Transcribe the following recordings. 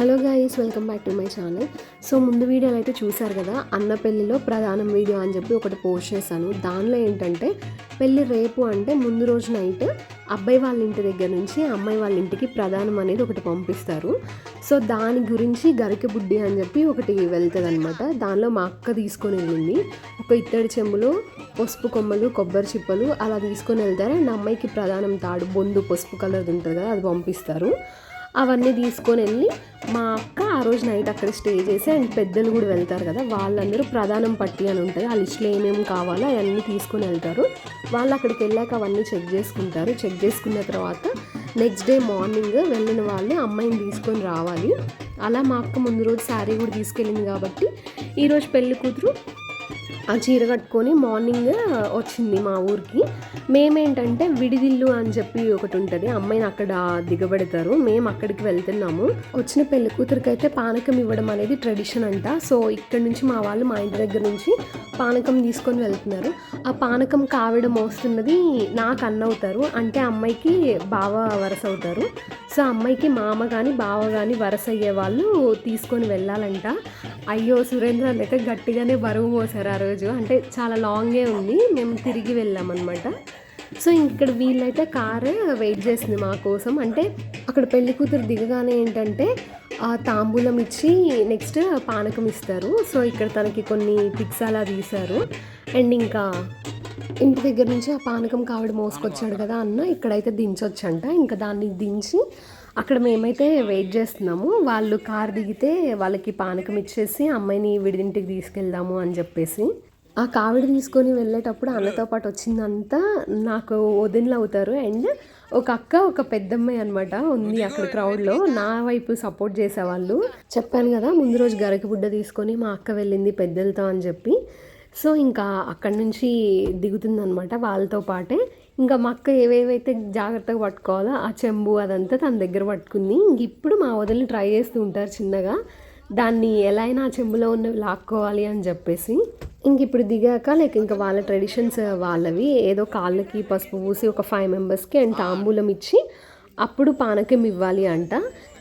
Hello guys welcome back to my channel so ముందు వీడియోలో అయితే చూశారు కదా అన్న పెళ్ళిలో ప్రధానం వీడియో అని చెప్పి ఒకటి పోస్ట్ చేశాను. దానిలో ఏంటంటే పెళ్ళి రేపు అంటే ముందు రోజు నైట్ అబ్బాయి వాళ్ళ ఇంటి దగ్గర నుంచి అమ్మాయి వాళ్ళ ఇంటికి ప్రధానం అనేది ఒకటి పంపిస్తారు. సో దాని గురించి గరిక బుడ్డి అని చెప్పి ఒకటి వెళ్తుంది అనమాట దానిలో మా అక్క తీసుకొని వెళ్ళింది. ఒక ఇత్తడి చెంబులో పసుపు కొమ్మలు కొబ్బరి చిప్పలు అలా తీసుకొని వెళ్తారు. అండ్ అమ్మాయికి ప్రధానం తాడు బొందు పసుపు కలర్ ఉంటుంది కదా అది పంపిస్తారు. అవన్నీ తీసుకొని వెళ్ళి మా అక్క ఆ రోజు నైట్ అక్కడ స్టే చేసి అండ్ పెద్దలు కూడా వెళ్తారు కదా వాళ్ళందరూ ప్రధానం పట్టి అని ఉంటుంది ఆ లిస్ట్లో ఏమేమి కావాలో అవన్నీ తీసుకొని వెళ్తారు. వాళ్ళు అక్కడికి వెళ్ళాక అవన్నీ చెక్ చేసుకుంటారు. చెక్ చేసుకున్న తర్వాత నెక్స్ట్ డే మార్నింగ్ వెళ్ళిన వాళ్ళని అమ్మాయిని తీసుకొని రావాలి. అలా మా అక్క ముందు రోజు శారీ కూడా తీసుకెళ్ళింది కాబట్టి ఈరోజు పెళ్ళి కూతురు ఆ చీర కట్టుకొని మార్నింగ్ వచ్చింది మా ఊరికి. మేమేంటంటే విడిదిల్లు అని చెప్పి ఒకటి ఉంటుంది. అమ్మాయిని అక్కడ దిగబెడతారు. మేము అక్కడికి వెళ్తున్నాము. వచ్చిన పెళ్ళి కూతురికి అయితే పానకం ఇవ్వడం అనేది ట్రెడిషన్ అంట. సో ఇక్కడ నుంచి మా వాళ్ళు మా ఇంటి దగ్గర నుంచి పానకం తీసుకొని వెళ్తున్నారు. ఆ పానకం కావిడ మోస్తున్నది నాకు అన్న అవుతారు. అంటే అమ్మాయికి బావ వరస అవుతారు. సో అమ్మాయికి మామ కానీ బావ కానీ వరస అయ్యే వాళ్ళు తీసుకొని వెళ్ళాలంట. అయ్యో సురేంద్ర అయితే గట్టిగానే బరువు మోసారు ఆ రోజు. అంటే చాలా లాంగే ఉంది. మేము తిరిగి వెళ్ళామన్నమాట. సో ఇక్కడ వీళ్ళైతే కారు వెయిట్ చేసింది మా కోసం. అంటే అక్కడ పెళ్ళి కూతురు దిగగానే ఏంటంటే తాంబూలం ఇచ్చి నెక్స్ట్ పానకం ఇస్తారు. సో ఇక్కడ తనకి కొన్ని పిక్స్ అలా తీశారు అండ్ ఇంకా ఇంటి దగ్గర నుంచి ఆ పానకం కావిడ మోసుకొచ్చాడు కదా అన్న ఇక్కడైతే దించొచ్చంట. ఇంకా దాన్ని దించి అక్కడ మేమైతే వెయిట్ చేస్తున్నాము. వాళ్ళు కార్ దిగితే వాళ్ళకి పానకం ఇచ్చేసి అమ్మాయిని విడిదింటికి తీసుకెళ్దాము అని చెప్పేసి ఆ కావిడి తీసుకొని వెళ్ళేటప్పుడు అన్నతో పాటు వచ్చిందంతా నాకు వదినలు అవుతారు. అండ్ ఒక అక్క ఒక పెద్దమ్మాయి అనమాట ఉంది అక్కడ క్రౌడ్లో నా వైపు సపోర్ట్ చేసేవాళ్ళు. చెప్పాను కదా ముందు రోజు గరక బుడ్డ తీసుకొని మా అక్క వెళ్ళింది పెద్దలతో అని చెప్పి. సో ఇంకా అక్కడి నుంచి దిగుతుందనమాట వాళ్ళతో పాటే. ఇంకా మా అక్క ఏవేవైతే జాగ్రత్తగా పట్టుకోవాలో ఆ చెంబు అదంతా తన దగ్గర పట్టుకుంది. ఇంక ఇప్పుడు మా వదిలిని ట్రై చేస్తూ ఉంటారు చిన్నగా. దాన్ని ఎలా అయినా చెంబులో ఉన్నవి లాక్కోవాలి అని చెప్పేసి ఇంక ఇప్పుడు దిగాక లైక్ ఇంకా వాళ్ళ ట్రెడిషన్స్ వాళ్ళవి. ఏదో కాళ్ళకి పసుపు పూసి ఒక ఫైవ్ మెంబర్స్కి అండ్ తాంబూలం ఇచ్చి అప్పుడు పానకం ఇవ్వాలి అంట.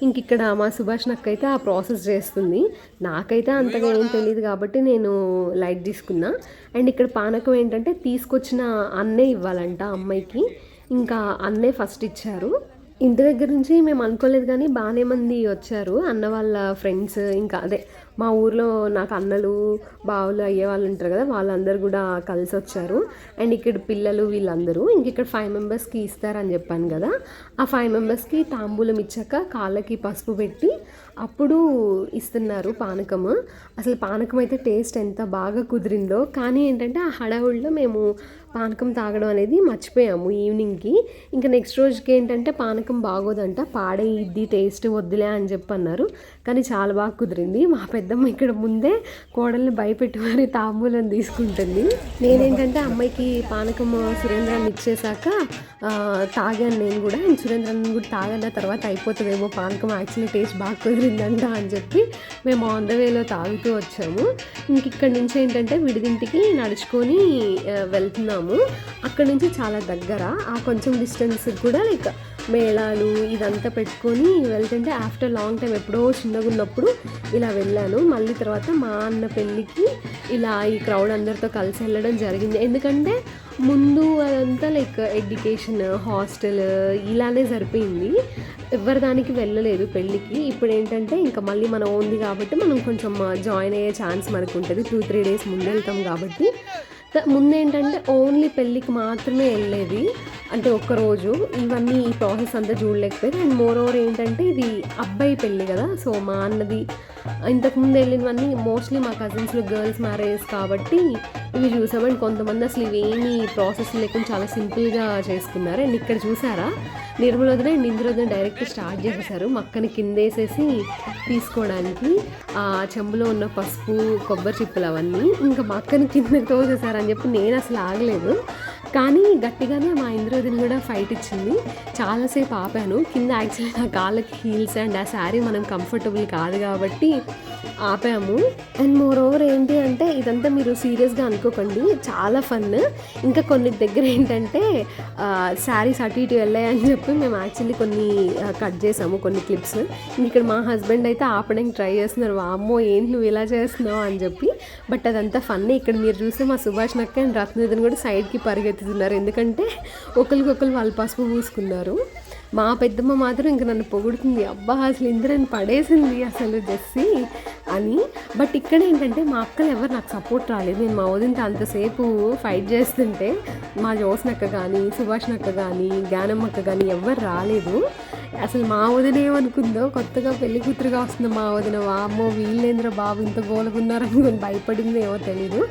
ఇంక ఇక్కడ మా సుభాష్ నాకైతే ఆ ప్రాసెస్ చేస్తుంది. నాకైతే అంతగా ఏం తెలియదు కాబట్టి నేను లైట్ తీసుకున్నా. అండ్ ఇక్కడ పానకం ఏంటంటే తీసుకొచ్చిన అన్నే ఇవ్వాలంట అమ్మాయికి. ఇంకా అన్నే ఫస్ట్ ఇచ్చారు. ఇంటి దగ్గర నుంచి మేము అనుకోలేదు కానీ బాగానే మంది వచ్చారు. అన్న వాళ్ళ ఫ్రెండ్స్ ఇంకా అదే మా ఊర్లో నాకు అన్నలు బావులు అయ్యే వాళ్ళు ఉంటారు కదా వాళ్ళందరూ కూడా కలిసి వచ్చారు. అండ్ ఇక్కడ పిల్లలు వీళ్ళందరూ ఇంక ఇక్కడ ఫైవ్ మెంబర్స్కి ఇస్తారని చెప్పాను కదా. ఆ ఫైవ్ మెంబర్స్కి తాంబూలం ఇచ్చాక కాళ్ళకి పసుపు పెట్టి అప్పుడు ఇస్తున్నారు పానకము. అసలు పానకం అయితే టేస్ట్ ఎంత బాగా కుదిరిందో. కానీ ఏంటంటే ఆ హడావుడిలో మేము పానకం తాగడం అనేది మర్చిపోయాము ఈవినింగ్కి ఇంకా నెక్స్ట్ రోజుకి ఏంటంటే పానకం బాగోదంట పాడే టేస్ట్ వద్దులే అని చెప్పి అన్నారు కానీ చాలా బాగా కుదిరింది. మా పెద్ద పెద్దమ్మ ఇక్కడ ముందే కోడల్ని భయపెట్టి మరి తాంబూలం తీసుకుంటుంది. నేనేంటంటే అమ్మాయికి పానకం సురేంద్రాన్ని ఇచ్చేసాక తాగాను నేను కూడా. నేను సురేంద్రాన్ని కూడా తాగన్న తర్వాత అయిపోతుందేమో పానకం. యాక్చువల్లీ టేస్ట్ బాగా కుదిరిందంట అని చెప్పి మేము ఆన్ ద వేలో తాగుతూ వచ్చాము. ఇంక ఇక్కడ నుంచి ఏంటంటే విడిదింటికి నడుచుకొని వెళ్తున్నాము. అక్కడ నుంచి చాలా దగ్గర ఆ కొంచెం డిస్టెన్స్ కూడా లైక్ మేళాలు ఇదంతా పెట్టుకొని వెళ్తుంటే ఆఫ్టర్ లాంగ్ టైం ఎప్పుడో చిన్నగా ఉన్నప్పుడు ఇలా వెళ్ళాను. మళ్ళీ తర్వాత మా అన్న పెళ్ళికి ఇలా ఈ క్రౌడ్ అందరితో కలిసి వెళ్ళడం జరిగింది. ఎందుకంటే ముందు అదంతా లైక్ ఎడ్యుకేషన్ హాస్టల్ ఇలానే సరిపోయింది. ఎవరి దానికి వెళ్ళలేదు పెళ్ళికి. ఇప్పుడు ఏంటంటే ఇంకా మళ్ళీ మనం ఉంది కాబట్టి మనం కొంచెం uh, జాయిన్ అయ్యే ఛాన్స్ మనకు ఉంటుంది. టూ త్రీ డేస్ ముందు వెళ్తాం కాబట్టి. ముందు ముందేంటంటే ఓన్లీ పెళ్ళికి మాత్రమే వెళ్ళేది. అంటే ఒక్కరోజు. ఇవన్నీ ఈ ప్రాసెస్ అంతా చూడలేకపోయింది. అండ్ మోర్ ఓవర్ ఏంటంటే ఇది అబ్బాయి పెళ్ళి కదా. సో మా అన్నది ఇంతకుముందు వెళ్ళినవన్నీ మోస్ట్లీ మా కజిన్స్లో గర్ల్స్ మ్యారేజ్ కాబట్టి ఇవి చూసామండి కొంతమంది అసలు ఇవేమి ప్రాసెస్ లేకుండా చాలా సింపుల్గా చేసుకున్నారు. అండ్ ఇక్కడ చూసారా? నిర్మలోదన అండ్ ఇంద్ర డైరెక్ట్ స్టార్ట్ చేసేసారు. మక్కని కిందేసేసి తీసుకోవడానికి ఆ చెంబులో ఉన్న పసుపు కొబ్బరి చిప్పులు అవన్నీ ఇంకా మక్కని కింద తోసేసారని చెప్పి నేను అసలు ఆగలేదు. కానీ గట్టిగానే మా ఇంద్రదిని కూడా ఫైట్ ఇచ్చింది. చాలాసేపు ఆపాను. కింద యాక్చువల్లీ నా కాళ్ళకి హీల్స్ అండ్ ఆ శారీ మనం కంఫర్టబుల్ కాదు కాబట్టి ఆపాము. అండ్ మోర్ ఓవర్ ఏంటి అంటే ఇదంతా మీరు సీరియస్గా అనుకోకండి. చాలా ఫన్. ఇంకా కొన్ని దగ్గర ఏంటంటే శారీస్ అటు ఇటు వెళ్ళాయని చెప్పి మేము యాక్చువల్లీ కొన్ని కట్ చేసాము కొన్ని క్లిప్స్ ఇక్కడ మా హస్బెండ్ అయితే ఆపడానికి ట్రై చేస్తున్నారు. వామ్మో ఏంటి నువ్వు ఇలా చేస్తున్నావు? అని చెప్పి. బట్ అదంతా ఫన్ ఇక్కడ మీరు చూస్తే మా సుభాష్ నక్క అండ్ రత్నదిని కూడా సైడ్కి పరిగెత్తుతున్నారు. ఎందుకంటే ఒకరికొకరు వాళ్ళు పసుపు పూసుకున్నారు. మా పెద్దమ్మ మాత్రం ఇంక నన్ను పొగుడుతుంది. అబ్బా అసలు ఇంద్రని పడేసింది అసలు జెస్సి అని. బట్ ఇక్కడ ఏంటంటే మా అక్కలు ఎవరు నాకు సపోర్ట్ రాలేదు. నేను మా వదినతో అంతసేపు ఫైట్ చేస్తుంటే మా జోస్నక్క కానీ సుభాష్ నక్క కానీ జ్ఞానమ్మక్క కానీ ఎవరు రాలేదు. అసలు మా వదిన ఏమనుకుందో కొత్తగా పెళ్ళి కూతురుగా వస్తుంది మా వదిన వామ్మో వీళ్ళేంద్ర బాబు ఇంత గోలుకున్నారనుకుని భయపడిందో ఏమో తెలీదు.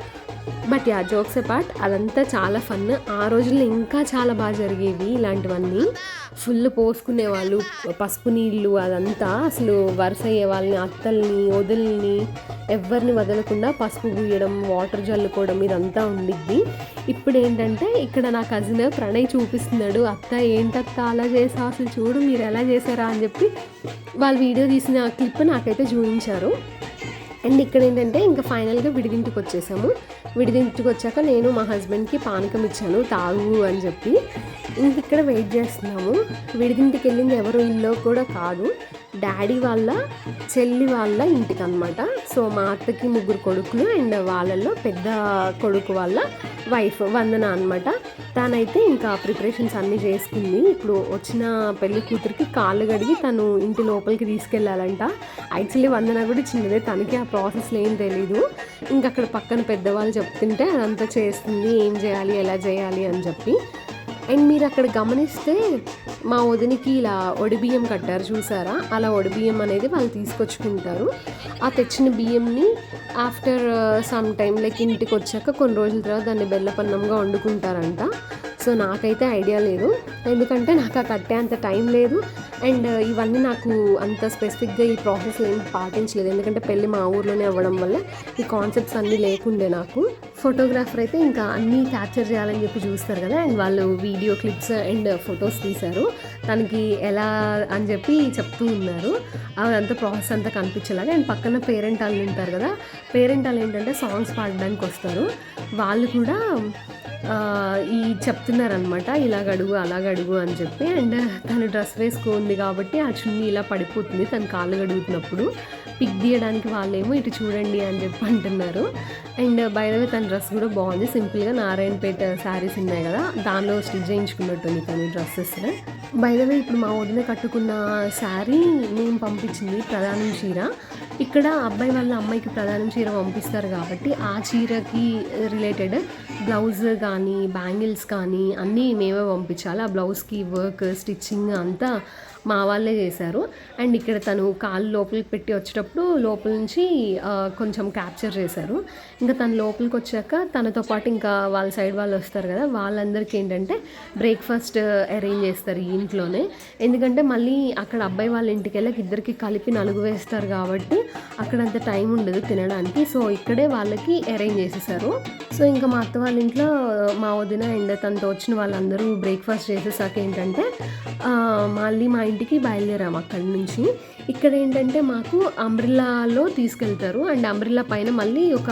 బట్ యా జోక్స్ పార్ట్ అదంతా చాలా ఫన్. ఆ రోజుల్లో ఇంకా చాలా బాగా జరిగేవి ఇలాంటివన్నీ. ఫుల్ పోసుకునే వాళ్ళు పసుపు నీళ్ళు అదంతా అసలు వరుస అయ్యే వాళ్ళని అత్తల్ని వదుల్ని ఎవరిని వదలకుండా పసుపు పూయడం వాటర్ జల్లుకోవడం ఇదంతా ఉండిద్ది. ఇప్పుడు ఏంటంటే ఇక్కడ నా కజిన్ ప్రణయ్ చూపిస్తున్నాడు అత్త ఏంటత్త అలా చేసా అసలు చూడు మీరు ఎలా చేశారా? అని చెప్పి వాళ్ళు వీడియో తీసిన క్లిప్ నాకైతే చూపించారు. అండ్ ఇక్కడ ఏంటంటే ఇంకా ఫైనల్గా విడిదింటికి వచ్చేసాము. విడిదింటికి వచ్చాక నేను మా హస్బెండ్కి పానకం ఇచ్చాను తాగు అని చెప్పి. ఇంక ఇక్కడ వెయిట్ చేస్తున్నాము. విడిదింటికి వెళ్ళింది ఎవరు? ఇల్లు కూడా కాదు. డాడీ వాళ్ళ చెల్లి వాళ్ళ ఇంటికి అనమాట సో మా అత్తకి ముగ్గురు కొడుకులు అండ్ వాళ్ళల్లో పెద్ద కొడుకు వాళ్ళ వైఫ్ వందన అనమాట తనైతే ఇంకా ప్రిపరేషన్స్ అన్నీ చేసుకుంది. ఇప్పుడు వచ్చిన పెళ్ళి కూతురికి కాళ్ళు కడిగి తను ఇంటి లోపలికి తీసుకెళ్ళాలంట యాక్చువల్లీ వందన కూడా చిన్నదే తనకి ఆ ప్రాసెస్లో ఏం తెలీదు. ఇంకా అక్కడ పక్కన పెద్దవాళ్ళు చెప్తుంటే అదంతా చేస్తుంది. ఏం చేయాలి? ఎలా చేయాలి? అని చెప్పి. అండ్ మీరు అక్కడ గమనిస్తే మా వదినికి ఇలా ఒడిబియ్యం కట్టారు చూసారా? అలా ఒడిబియ్యం అనేది వాళ్ళు తీసుకొచ్చుకుంటారు. ఆ తెచ్చిన బియ్యంని ఆఫ్టర్ సమ్ టైం లైక్ ఇంటికి వచ్చాక కొన్ని రోజుల తర్వాత దాన్ని బెల్లపన్నంగా వండుకుంటారంట. సో నాకైతే ఐడియా లేదు. ఎందుకంటే నాకు ఆ కట్టే అంత టైం లేదు. అండ్ uh, ఇవన్నీ నాకు అంత స్పెసిఫిక్గా ఈ ప్రాసెస్ ఏం పాటించలేదు. ఎందుకంటే పెళ్ళి మా ఊర్లోనే అవ్వడం వల్ల ఈ కాన్సెప్ట్స్ అన్నీ లేకుండే నాకు. ఫోటోగ్రాఫర్ అయితే ఇంకా అన్నీ క్యాప్చర్ చేయాలని చెప్పి చూస్తారు కదా. అండ్ వాళ్ళు వీడియో క్లిప్స్ అండ్ ఫొటోస్ తీశారు. తనకి ఎలా అని చెప్పి చెప్తూ ఉన్నారు. అదంతా ప్రాసెస్ అంతా కనిపించేలాగా. అండ్ పక్కన పేరెంట్ వాళ్ళు ఉంటారు కదా. పేరెంట్ వాళ్ళు ఏంటంటే సాంగ్స్ పాడడానికి వస్తారు. వాళ్ళు కూడా ఈ చెప్తున్నారనమాట ఇలాగ అడుగు అలాగ అడుగు అని చెప్పి. అండ్ తను డ్రెస్ వేసుకుంది కాబట్టి ఆ చున్నీ ఇలా పడిపోతుంది. తను కాళ్ళు గడుగుతున్నప్పుడు పిక్ తీయడానికి వాళ్ళేమో ఇటు చూడండి అని చెప్పి అంటున్నారు. అండ్ బయటవే తన డ్రెస్ కూడా బాగుంది. సింపుల్గా నారాయణపేట శారీస్ ఉన్నాయి కదా దానిలో స్టిచ్ చేయించుకున్నట్టుంది తను డ్రెస్సెస్. బయటవే ఇప్పుడు మా వదిన కట్టుకున్న శారీ మేము పంపించింది ప్రధానం చీర. ఇక్కడ అబ్బాయి వాళ్ళ అమ్మాయికి ప్రధానం చీర పంపిస్తారు కాబట్టి ఆ చీరకి రిలేటెడ్ బ్లౌజ్ కానీ బ్యాంగిల్స్ కానీ అన్నీ మేమే పంపించాలి. ఆ బ్లౌజ్కి వర్క్ స్టిచ్చింగ్ అంతా మా వాళ్ళే చేశారు. అండ్ ఇక్కడ తను కాళ్ళు లోపలికి పెట్టి వచ్చేటప్పుడు లోపల నుంచి కొంచెం క్యాప్చర్ చేశారు. ఇంకా తను లోపలికి వచ్చాక తనతో పాటు ఇంకా వాళ్ళ సైడ్ వాళ్ళు వస్తారు కదా వాళ్ళందరికీ ఏంటంటే బ్రేక్ఫాస్ట్ అరేంజ్ చేస్తారు ఈ ఇంట్లోనే. ఎందుకంటే మళ్ళీ అక్కడ అబ్బాయి వాళ్ళ ఇంటికి వెళ్ళక ఇద్దరికి కలిపి నలుగు వేస్తారు కాబట్టి అక్కడ అంత టైం ఉండదు తినడానికి. సో ఇక్కడే వాళ్ళకి అరేంజ్ చేసేసారు. సో ఇంకా మా అత్త వాళ్ళ ఇంట్లో మా వదిన అండ్ తనతో వచ్చిన వాళ్ళందరూ బ్రేక్ఫాస్ట్ చేసేసాక ఏంటంటే మళ్ళీ మా ఇంటికి బయలుదేరాము అక్కడి నుంచి. ఇక్కడ ఏంటంటే మాకు అంబ్రిల్లాలో తీసుకెళ్తారు. అండ్ అంబ్రిల్లా పైన మళ్ళీ ఒక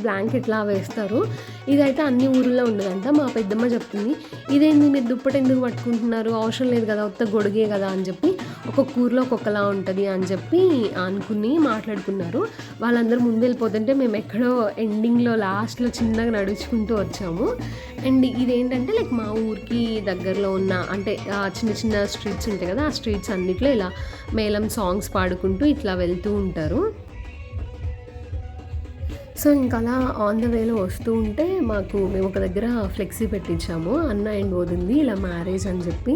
బ్లాంకెట్ లా వేస్తారు. ఇదైతే అన్ని ఊర్లో ఉండదంట మా పెద్దమ్మ చెప్తుంది. ఇదేంది మీరు దుప్పటి ఎందుకు పట్టుకుంటున్నారు? అవసరం లేదు కదా ఉత్త గొడుగే కదా అని చెప్పి. ఒక్కొక్క ఊర్లో ఒక్కొక్కలా ఉంటుంది అని చెప్పి అనుకుని మాట్లాడుకున్నారు. వాళ్ళందరూ ముందు వెళ్ళిపోతుంటే మేము ఎక్కడో ఎండింగ్లో లాస్ట్లో చిన్నగా నడుచుకుంటూ వచ్చాము. అండ్ ఇదేంటంటే లైక్ మా ఊరికి దగ్గరలో ఉన్న అంటే చిన్న చిన్న స్ట్రీట్స్ ఉంటాయి కదా ఆ స్ట్రీట్స్ అన్నిట్లో ఇలా మేళం సాంగ్స్ పాడుకుంటూ ఇట్లా వెళ్తూ ఉంటారు. సో ఇంకా అలా ఆన్ ద వేలో వస్తూ ఉంటే మాకు మేము ఒక దగ్గర ఫ్లెక్సీ పెట్టించాము. అన్న అండ్ వదింది ఇలా మ్యారేజ్ అని చెప్పి.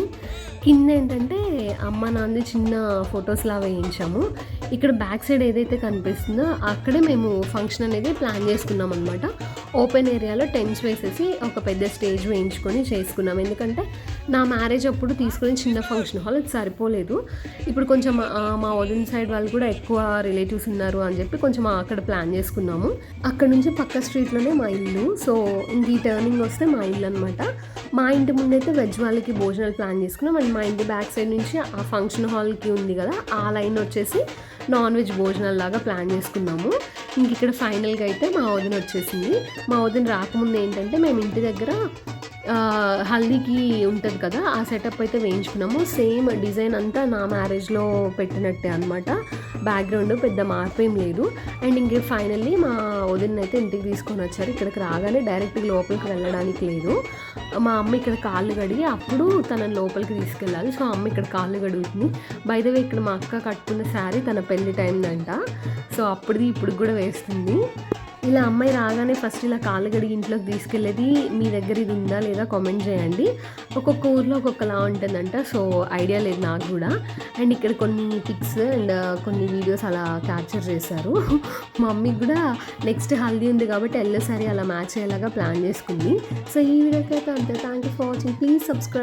కింద ఏంటంటే అమ్మ నాన్నది చిన్న ఫొటోస్ లా వేయించాము. ఇక్కడ బ్యాక్ సైడ్ ఏదైతే కనిపిస్తుందో అక్కడే మేము ఫంక్షన్ అనేది ప్లాన్ చేసుకున్నాం అనమాట ఓపెన్ ఏరియాలో టెంట్స్ వేసేసి ఒక పెద్ద స్టేజ్ వేయించుకొని చేసుకున్నాం. ఎందుకంటే నా మ్యారేజ్ అప్పుడు తీసుకుని చిన్న ఫంక్షన్ హాల్ అది సరిపోలేదు. ఇప్పుడు కొంచెం మా వదిన సైడ్ వాళ్ళు కూడా ఎక్కువ రిలేటివ్స్ ఉన్నారు అని చెప్పి కొంచెం అక్కడ ప్లాన్ చేసుకున్నాము. అక్కడ నుంచి పక్క స్ట్రీట్లోనే మా ఇల్లు. సో ఈ టర్నింగ్ వస్తే మా ఇల్లు అనమాట మా ఇంటి ముందైతే వెజ్ వాళ్ళకి భోజనాలు ప్లాన్ చేసుకున్నాం. అండ్ మా ఇంటి బ్యాక్ సైడ్ నుంచి ఆ ఫంక్షన్ హాల్కి ఉంది కదా ఆ లైన్ వచ్చేసి నాన్ వెజ్ భోజనాలు లాగా ప్లాన్ చేసుకున్నాము. ఇంక ఇక్కడ ఫైనల్గా అయితే మా వదిన వచ్చేసింది. మా వదిన రాకముందు ఏంటంటే మేము ఇంటి దగ్గర హల్దీకి ఉంటుంది కదా ఆ సెటప్ అయితే వేయించుకున్నాము. సేమ్ డిజైన్ అంతా నా మ్యారేజ్లో పెట్టినట్టే అనమాట బ్యాక్గ్రౌండ్ పెద్ద మార్పు ఏం లేదు. అండ్ ఇంక ఫైనల్లీ మా వదిన అయితే ఇంటికి తీసుకొని వచ్చారు. ఇక్కడికి రాగానే డైరెక్ట్గా లోపలికి వెళ్ళడానికి లేదు. మా అమ్మ ఇక్కడ కాళ్ళు కడిగి అప్పుడు తన లోపలికి తీసుకెళ్ళాలి. సో అమ్మ ఇక్కడ కాళ్ళు కడుగుతుంది. బయటవే ఇక్కడ మా అక్క కట్టుకున్న శారీ తన పెళ్ళి టైందంట. సో అప్పుడుది ఇప్పుడు కూడా వేస్తుంది. ఇలా అమ్మాయి రాగానే ఫస్ట్ ఇలా కాళ్ళు గడిగి ఇంట్లోకి తీసుకెళ్ళేది మీ దగ్గర ఇది ఉందా లేదా కామెంట్ చేయండి. ఒక్కొక్క ఊర్లో ఒక్కొక్కలా ఉంటుందంట సో ఐడియా లేదు నాకు కూడా. అండ్ ఇక్కడ కొన్ని పిక్స్ అండ్ కొన్ని వీడియోస్ అలా క్యాప్చర్ చేశారు. మా మమ్మీకి కూడా నెక్స్ట్ హల్దీ ఉంది కాబట్టి ఎల్లోసారి అలా మ్యాచ్ అయ్యేలాగా ప్లాన్ చేసుకుంది. సో ఈ వీడియోకి అయితే అంతే. Thank you for watching please subscribe